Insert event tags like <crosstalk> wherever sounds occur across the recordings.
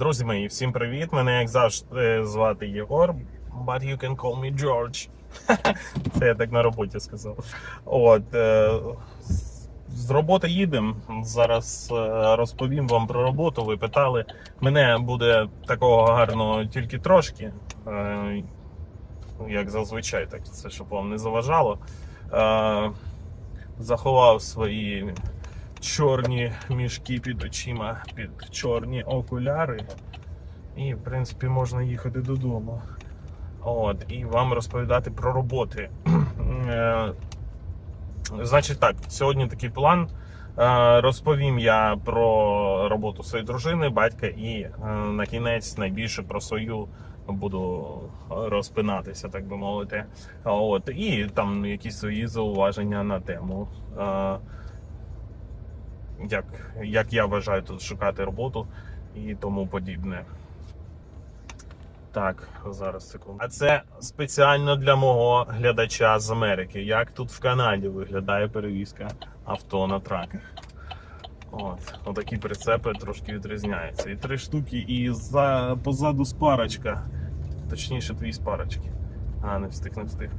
Друзі мої, всім привіт! Мене як завжди звати Єгор, but you can call me George. <laughs> Це я так на роботі сказав. От, е, з- роботи їдемо. Зараз е, розповім вам про роботу. Ви питали. Мене буде такого гарного тільки трошки. Е, як зазвичай, так це щоб вам не заважало. Заховав свої чорні мішки під очима, під чорні окуляри. І, в принципі, можна їхати додому. От, і вам розповідати про роботи. <clears throat> Е, Значить так, сьогодні такий план. Е, Розповім я про роботу своєї дружини, батька, і е, на кінець найбільше про свою буду розпинатися, так би мовити. От, і там якісь свої зауваження на тему. Як, як я вважаю тут шукати роботу і тому подібне. Так, зараз секунду. А це спеціально для мого глядача з Америки. Як тут в Канаді виглядає перевізка авто на траках. От, отакі прицепи трошки відрізняються. І три штуки, і за, позаду спарочка. Точніше, дві спарочки. А, не встиг, не встиг.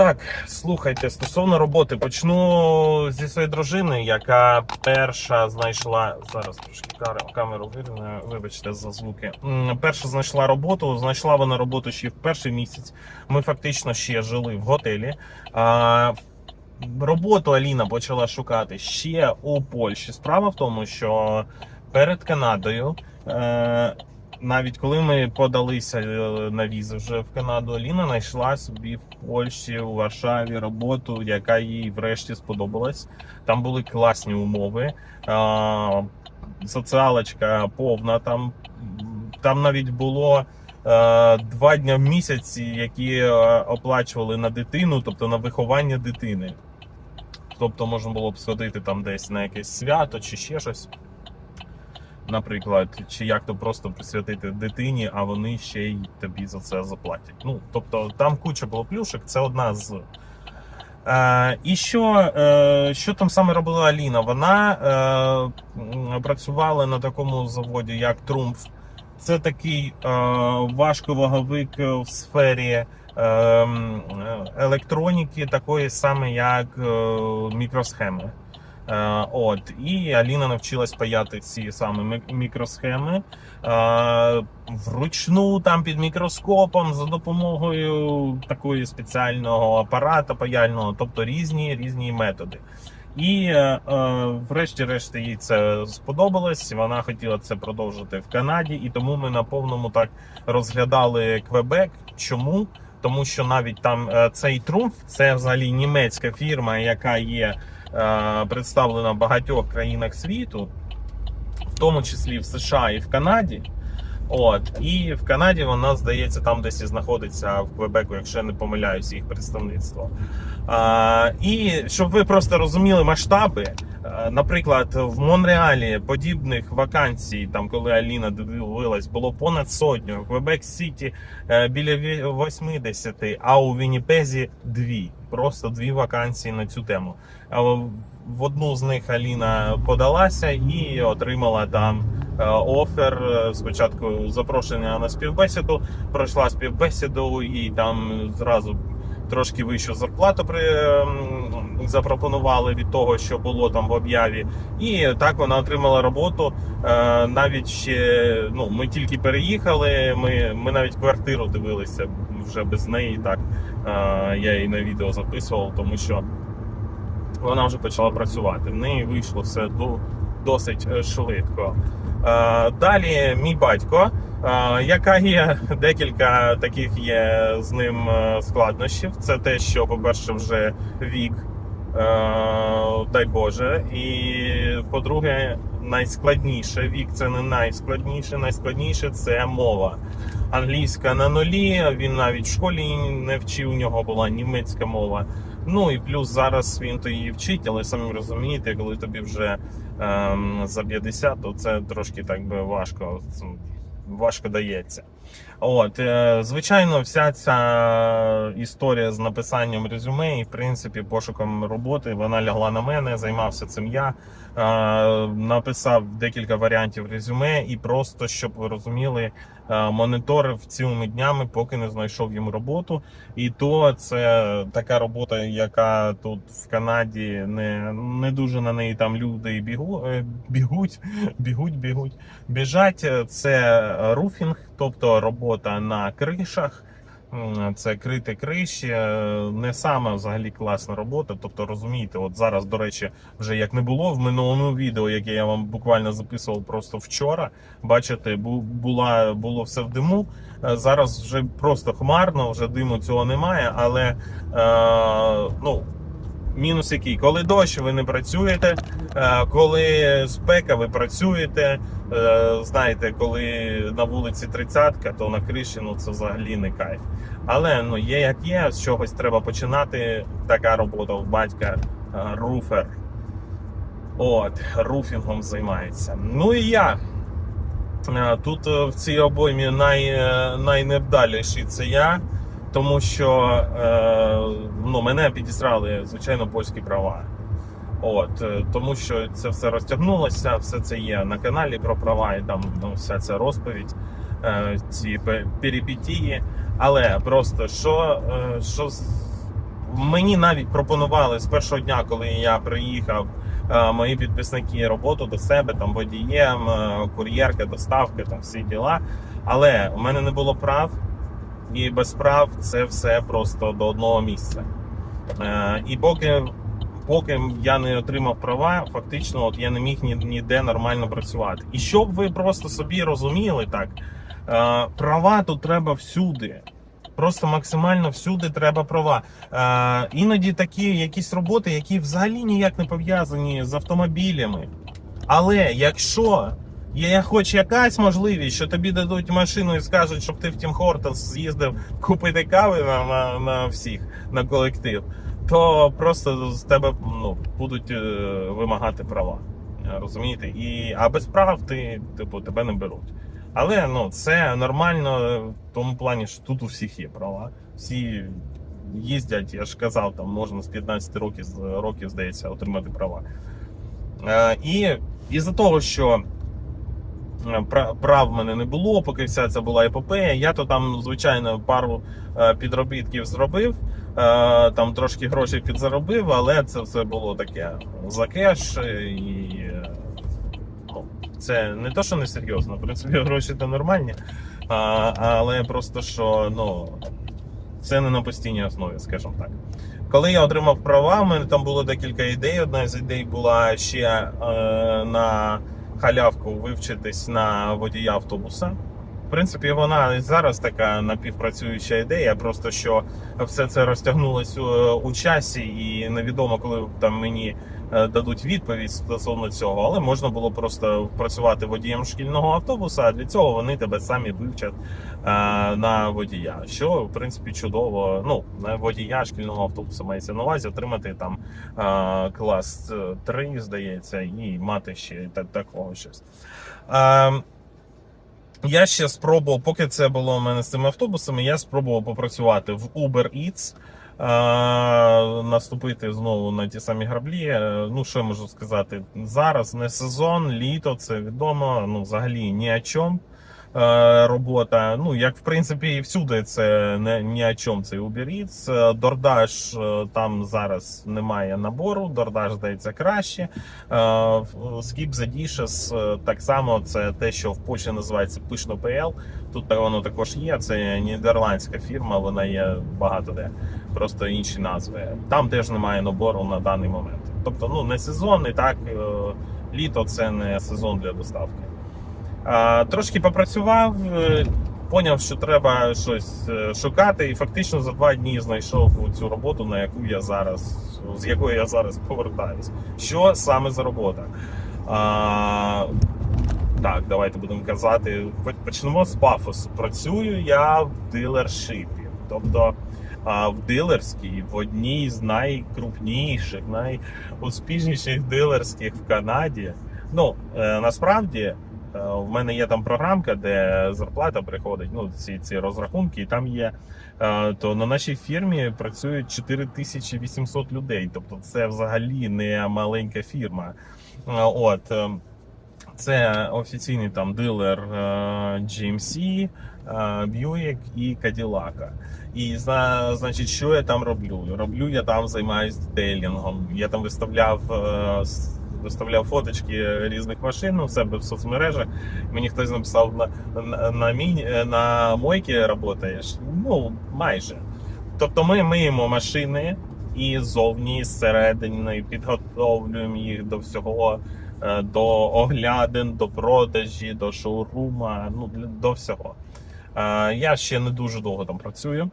Так, слухайте, стосовно роботи, почну зі своєї дружини, яка перша знайшла. Зараз трошки камеру вирівняю, вибачте за звуки. Перша знайшла роботу. Знайшла вона роботу ще в перший місяць. Ми фактично ще жили в готелі. А, роботу Аліна почала шукати ще у Польщі. Справа в тому, що перед Канадою. Навіть коли ми подалися е, на візу вже в Канаду, Аліна знайшла собі в Польщі, у Варшаві роботу, яка їй врешті сподобалась. Там були класні умови, соціалочка повна. Там, там навіть було е, два дні в місяці, які е, оплачували на дитину, тобто на виховання дитини. Тобто можна було б сходити там десь на якесь свято чи ще щось наприклад, чи як то просто присвятити дитині, а вони ще й тобі за це заплатять. Ну тобто там куча було плюшок, це одна з. Е, і що, е, що там саме робила Аліна? Вона е, працювала на такому заводі, як Трумф. Це такий е, важковаговик в сфері е, електроніки, такої саме, як е, мікросхеми. Е, От і Аліна навчилась паяти ці саме мікросхеми е, вручну там під мікроскопом за допомогою такої спеціального апарата паяльного, тобто різні різні методи. І е, е, врешті-решт їй це сподобалось. Вона хотіла це продовжити в Канаді, і тому ми на повному так розглядали Квебек. Чому? Тому що навіть там е, цей Трумф це взагалі німецька фірма, яка є е, представлена в багатьох країнах світу, в тому числі в США і в Канаді. От і в Канаді вона здається там десь і знаходиться в Квебеку, якщо я не помиляюся, їх представництво. А, і щоб ви просто розуміли масштаби. е, Наприклад, в Монреалі подібних вакансій, там коли Аліна дивилась, було понад сотню. В Квебек Сіті е, біля ві- 80, а у Вінніпезі дві. Просто дві вакансії на цю тему. В одну з них Аліна подалася і отримала там офер. Е, Спочатку запрошення на співбесіду, пройшла співбесіду і там зразу трошки вищу зарплату при, ем, запропонували від того, що було там в об'яві. І так вона отримала роботу. Е, Навіть ще ну, ми тільки переїхали. Ми, ми навіть квартиру дивилися вже без неї. Так Е, я її на відео записував, тому що вона вже почала працювати. В неї вийшло все до, досить е, швидко. Е, Далі мій батько, е, яка є <laughs> декілька таких є з ним складнощів. Це те, що, по-перше, вже вік, дай Боже. І по-друге, найскладніше вік це не найскладніше. Найскладніше це мова. Англійська на нулі. Він навіть в школі не вчив. У нього була німецька мова. Ну і плюс зараз він то її вчить, але самі розумієте, коли тобі вже за 50, то це трошки так би важко, важко дається. От, е, звичайно, вся ця історія з написанням резюме і, в принципі, пошуком роботи, вона лягла на мене, займався цим я. Е, Написав декілька варіантів резюме і просто, щоб ви розуміли, е, моніторив цілими днями, поки не знайшов їм роботу. І то це така робота, яка тут в Канаді не, не дуже на неї там люди бігу, е, бігуть, <laughs> бігуть, бігуть. Біжать це руфінг, тобто робота на кришах. Це крити криші, е, не саме взагалі класна робота. Тобто, розумієте, от зараз, до речі, вже як не було в минулому відео, яке я вам буквально записував просто вчора. Бачите, бу- була було все в диму. Е, Зараз вже просто хмарно, вже диму цього немає. Але е, ну мінус який, коли дощ, ви не працюєте. Е, Коли спека, ви працюєте. Е, Знаєте, коли на вулиці тридцятка, то на криші ну це взагалі не кайф. Але ну є як є, з чогось треба починати. Така робота у батька е, руфер. От, руфінгом займається. Ну і я. Тут в цій обоймі най, найневдаліший це я, тому що ну, мене підісрали, звичайно, польські права. От, е, тому що це все розтягнулося, все це є на каналі про права, і там ну, вся ця розповідь, е, ці пе- перипетії. Але просто що, е, що мені навіть пропонували з першого дня, коли я приїхав, мої підписники роботу до себе, там водієм, кур'єрка, доставка, там всі діла. Але у мене не було прав, і без прав це все просто до одного місця. І поки поки я не отримав права, фактично, от я не міг ні, ніде нормально працювати. І щоб ви просто собі розуміли так, е, права тут треба всюди. Просто максимально всюди треба права. Е, іноді такі якісь роботи, які взагалі ніяк не пов'язані з автомобілями. Але якщо є хоч якась можливість, що тобі дадуть машину і скажуть, щоб ти в Тім Хортонс з'їздив купити кави на, на, на всіх на колектив, то просто з тебе ну, будуть е, вимагати права. Е, Розумієте? І, а без прав ти, типу, тебе не беруть. Але ну, це нормально в тому плані, що тут у всіх є права. Всі їздять, я ж казав, там можна з 15 років, років здається, отримати права. Е, І із-за того, що прав в мене не було, поки вся ця була епопея, я то там, звичайно, пару підробітків зробив, там трошки грошей підзаробив, але це все було таке за кеш е, і. е, ну, Це не то, що не серйозно, в принципі, гроші то нормальні, а, але просто що ну, це не на постійній основі, скажімо так. Коли я отримав права, в там було декілька ідей. Одна з ідей була ще е, на халявку вивчитись на водія автобуса. Принципі, вона зараз така напівпрацююча ідея, просто що все це розтягнулось у, у часі, і невідомо, коли там мені е, дадуть відповідь стосовно цього, але можна було просто працювати водієм шкільного автобуса. А для цього вони тебе самі вивчать е, на водія. Що в принципі чудово. Ну водія шкільного автобуса мається на увазі отримати там е, клас 3, здається, і мати ще та- такого щось. Я ще спробував, поки це було у мене з цими автобусами, я спробував попрацювати в Uber Eats, наступити знову на ті самі граблі. Е, Ну, що я можу сказати? Зараз не сезон, літо, це відомо, ну, взагалі ні о чому. Е, Робота, ну як в принципі і всюди це не ні о чому цей Uber Eats. Е, е, там зараз немає набору, DoorDash здається краще. Dishes, е, так само це те, що в Польщі називається Пишно PL. Тут воно також є. Це нідерландська фірма, вона є багато де. Просто інші назви. Там теж немає набору на даний момент. Тобто, ну не сезон, і так літо це не сезон для доставки. Трошки попрацював, е, поняв, що треба щось е, шукати, і фактично за два дні знайшов цю роботу, на яку я зараз, з якої я зараз повертаюсь. Що саме за робота? А, так, давайте будемо казати. Почнемо з пафосу. Працюю я в дилершипі. Тобто в дилерській, в одній з найкрупніших, найуспішніших дилерських в Канаді. Ну, е, насправді Е, В мене є там програмка, де зарплата приходить, ну ці, ці розрахунки, і там є. е, То на нашій фірмі працюють 4800 людей. Тобто це взагалі не маленька фірма. Е, От е, це офіційний там дилер е, GMC, е, Buick і Cadillac. І зна- значить, що я там роблю? Роблю я там займаюся детейлінгом. Я там виставляв. Виставляв фоточки різних машин у себе в соцмережах. Мені хтось написав на, на, на, на мойці працюєш. Ну, майже. Тобто ми миємо машини і ззовні, і зсередини, підготовлюємо їх до всього, е, до оглядин, до продажі, до шоурума, ну, до всього. Е, Я ще не дуже довго там працюю,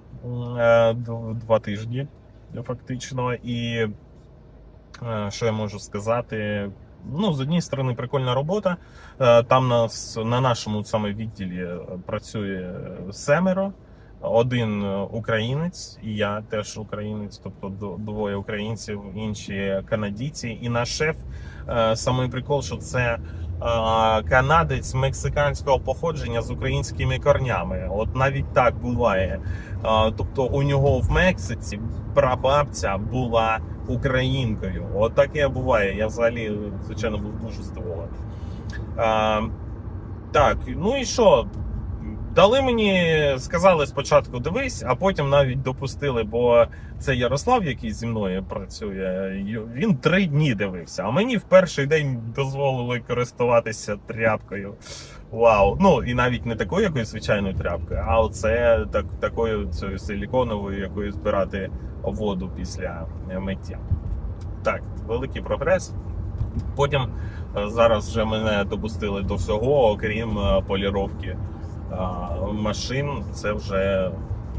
е, два тижні фактично. І що я можу сказати? Ну, з однієї сторони, прикольна робота. Е, Там нас на нашому саме відділі е, працює семеро. Один е, українець, і я теж українець, тобто двоє українців, інші канадійці. І наш шеф е, самий прикол, що це е, канадець мексиканського походження з українськими корнями. От навіть так буває. Тобто у нього в Мексиці прабабця була українкою. От таке буває. Я взагалі, звичайно, був дуже здивований. Так, ну і що? Дали мені, сказали спочатку дивись, а потім навіть допустили, бо це Ярослав, який зі мною працює, він три дні дивився. А мені в перший день дозволили користуватися тряпкою. Вау! Ну і навіть не такою якоюсь звичайною тряпкою, а оце так, такою цією силіконовою, якою збирати воду після миття. Так, великий прогрес. Потім е, зараз вже мене допустили до всього, окрім е, поліровки машин. Це вже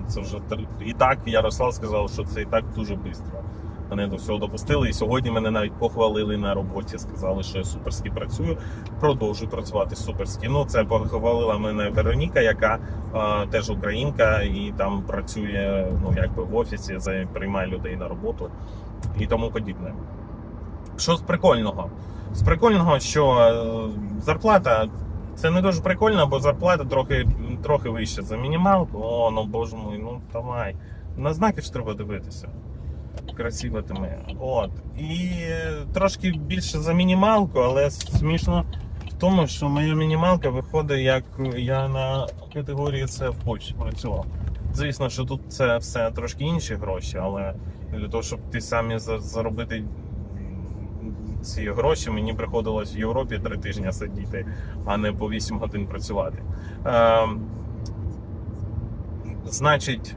це вже і так. Ярослав сказав, що це і так дуже швидко. Мене до всього допустили. І сьогодні мене навіть похвалили на роботі. Сказали, що я суперськи працюю. Продовжую працювати суперськи. Ну це похвалила мене Вероніка, яка а, теж українка, і там працює ну якби в офісі, приймає людей на роботу і тому подібне. Що з прикольного? З прикольного, що е, зарплата це не дуже прикольно, бо зарплата трохи, трохи вища за мінімалку. О, ну боже мой, ну давай. На знаки ж треба дивитися. Красиво ти моя. От. І трошки більше за мінімалку, але смішно в тому, що моя мінімалка виходить, як я на категорії С в Польщі працював. Звісно, що тут це все трошки інші гроші, але для того, щоб ти самі заробити ці гроші, мені приходилось в Європі три тижні сидіти, а не по 8 годин працювати. Е, значить,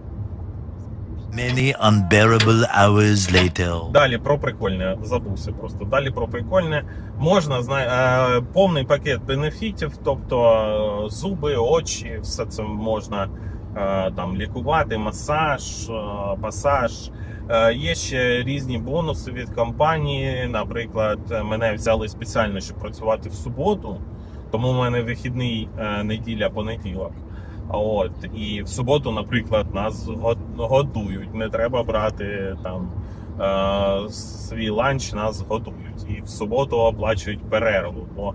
Many unbearable hours later. Далі про прикольне, забувся просто. Далі про прикольне. Можна зна... е, повний пакет бенефітів, тобто е, зуби, очі, все це можна е, там лікувати, масаж, е, пасаж. Е, Є ще різні бонуси від компанії. Наприклад, мене взяли спеціально, щоб працювати в суботу, тому в мене вихідний е, неділя, понеділок. От і в суботу, наприклад, нас годують. Не треба брати там е, свій ланч, нас годують. І в суботу оплачують перерву. Бо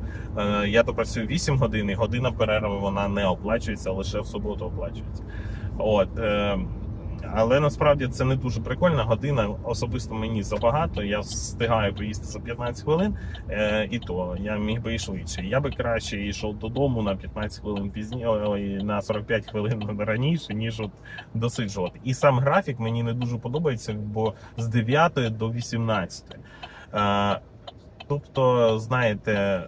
я то працюю 8 годин, і година перерви вона не оплачується, лише в суботу оплачується. От, але насправді це не дуже прикольна година. Особисто мені забагато. Я встигаю поїсти за 15 хвилин, е, і то я міг би і швидше. Я би краще йшов додому на 15 хвилин пізніше, на 45 хвилин <laughs> раніше, ніж от досиджувати. І сам графік мені не дуже подобається, бо з 9 до 18. Е, тобто, знаєте.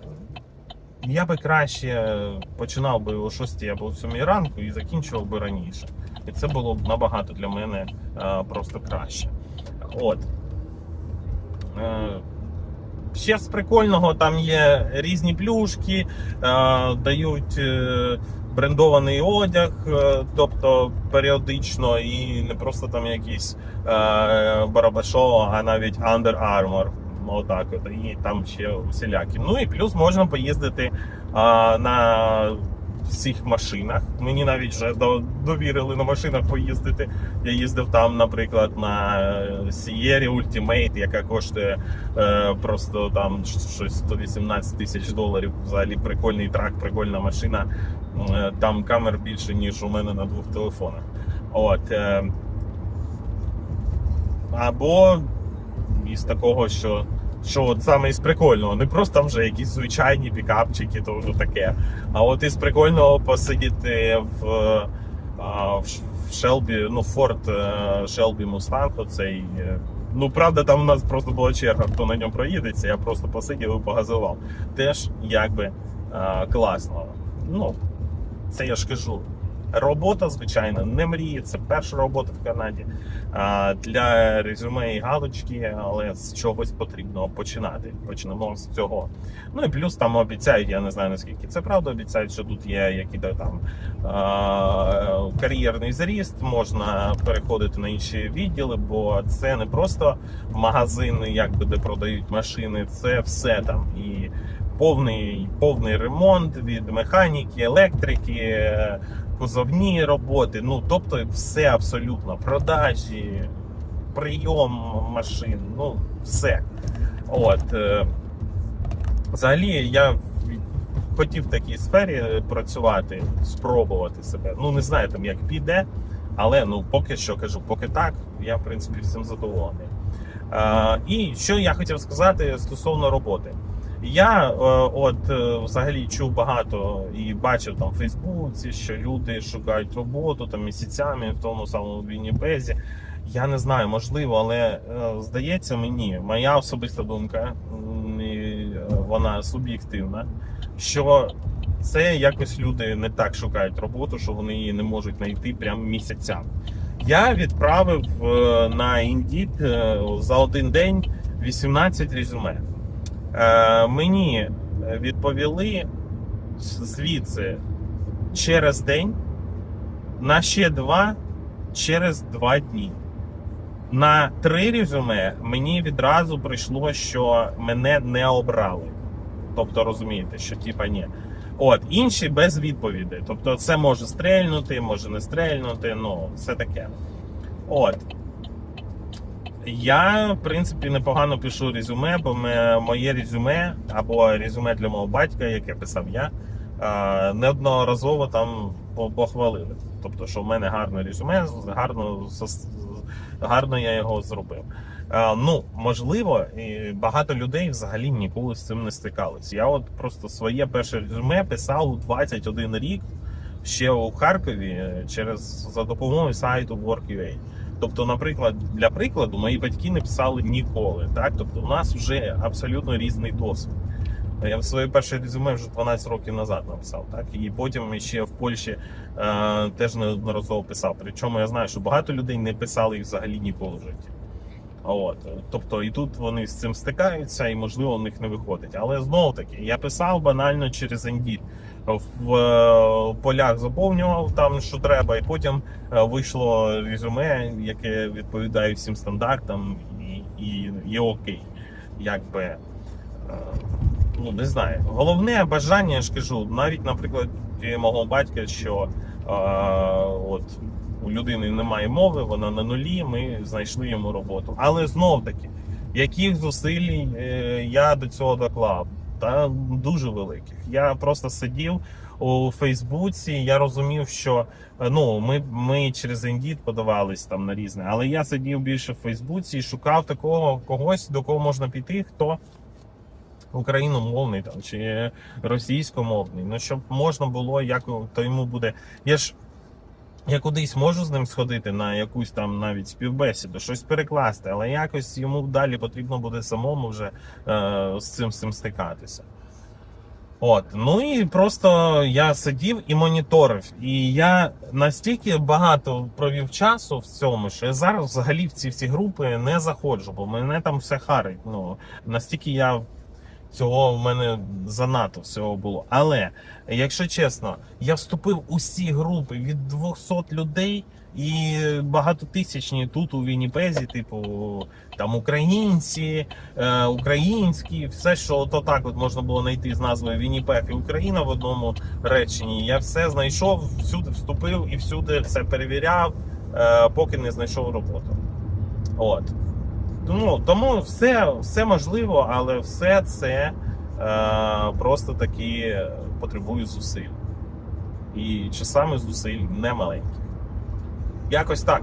Я би краще починав би о 6 або о 7 ранку і закінчував би раніше. І це було б набагато для мене е, просто краще. От. Е, ще з прикольного там є різні плюшки, е, дають брендований одяг, тобто періодично, і не просто там якісь е, барабашо, а навіть Under Armour. Отак от, і там ще усілякі. Ну і плюс можна поїздити а, на всіх машинах. Мені навіть вже довірили на машинах поїздити. Я їздив там, наприклад, на Sierra Ultimate, яка коштує е, просто там щось 118 тисяч доларів. Взагалі прикольний трак, прикольна машина. Е, Там камер більше, ніж у мене на двох телефонах. От. Е, або із такого, що, що от саме із прикольного, не просто вже якісь звичайні пікапчики, то ну, таке. А от із прикольного посидіти в, в Ш- в Shelby, ну, Ford е, Shelby Mustang, оцей. е, Ну, правда, там у нас просто була черга, хто на ньому проїдеться, я просто посидів і погазував. Теж якби класно. Ну, це я ж кажу. Робота, звичайно, не мріє. Це перша робота в Канаді. Для резюме і галочки, але з чогось потрібно починати. Почнемо з цього. Ну і плюс там обіцяють, я не знаю наскільки це правда. Обіцяють, що тут є який там а, кар'єрний зріст, можна переходити на інші відділи, бо це не просто магазини, якби де продають машини, це все там і. Повний, повний ремонт від механіки, електрики, кузовні роботи. Ну тобто, все абсолютно продажі, прийом машин, ну все. От е, взагалі я хотів в такій сфері працювати, спробувати себе. Ну не знаю там як піде, але ну поки що кажу, поки так, я в принципі всім задоволений. Е, і що я хотів сказати стосовно роботи. Я е, от е, взагалі чув багато і бачив там в Фейсбуці, що люди шукають роботу там місяцями в тому самому Вінніпезі. Я не знаю, можливо, але е, здається мені, моя особиста думка, вона суб'єктивна, що це якось люди не так шукають роботу, що вони її не можуть знайти прямо місяцями. Я відправив на Indeed за один день 18 резюме. Е, мені відповіли звідси через день, на ще два через два дні. На три резюме мені відразу прийшло, що мене не обрали. Тобто розумієте, що типа ні. От, інші без відповіді. Тобто, це може стрельнути, може не стрельнути, ну, все таке. От. Я, в принципі, непогано пишу резюме, бо моє резюме або резюме для мого батька, яке писав я, неодноразово там по- похвалили. Тобто, що в мене гарне резюме, гарно, гарно я його зробив. Ну, можливо, багато людей взагалі ніколи з цим не стикались. Я от просто своє перше резюме писав у 21 рік ще у Харкові е, через за допомогою сайту Work.ua. Тобто, наприклад, для прикладу, мої батьки не писали ніколи. Так, тобто, у нас вже абсолютно різний досвід. Я в своє перше резюме вже 12 років назад написав, так і потім ще в Польщі е, теж неодноразово писав. Причому я знаю, що багато людей не писали їх взагалі ніколи в житті. От, тобто, і тут вони з цим стикаються, і можливо у них не виходить. Але знову таки, я писав банально через Indeed. В е, полях заповнював там, що треба, і потім е, вийшло резюме, яке відповідає всім стандартам, і, і, і окей. Якби е, ну не знаю. Головне бажання, я ж кажу, навіть, наприклад, мого батька, що е, от у людини немає мови, вона на нулі, ми знайшли йому роботу. Але знов таки, яких зусиль я до цього доклав? Та дуже великих. Я просто сидів у Фейсбуці. Я розумів, що е, ну ми, ми через Indeed подавались там на різне, але я сидів більше в Фейсбуці і шукав такого когось, до кого можна піти, хто україномовний там чи російськомовний. Ну щоб можна було, як то йому буде. Я ж я кудись можу з ним сходити на якусь там навіть співбесіду, щось перекласти, але якось йому далі потрібно буде самому вже е, з цим цим стикатися. От, ну і просто я сидів і моніторив. І я настільки багато провів часу в цьому, що я зараз взагалі в ці всі групи не заходжу, бо мене там все харить. Ну настільки я Цього в мене занадто всього було. Але якщо чесно, я вступив у всі групи від 200 людей і багатотисячні тут у Вінніпезі, типу там українці, е, українські, все, що то так от можна було знайти з назвою Вінніпег і Україна в одному реченні. Я все знайшов, всюди вступив і всюди все перевіряв, е, поки не знайшов роботу. От. Тому, тому все, все можливо, але все це е, просто таки потребує зусиль. І часами зусиль немаленьких. Якось так.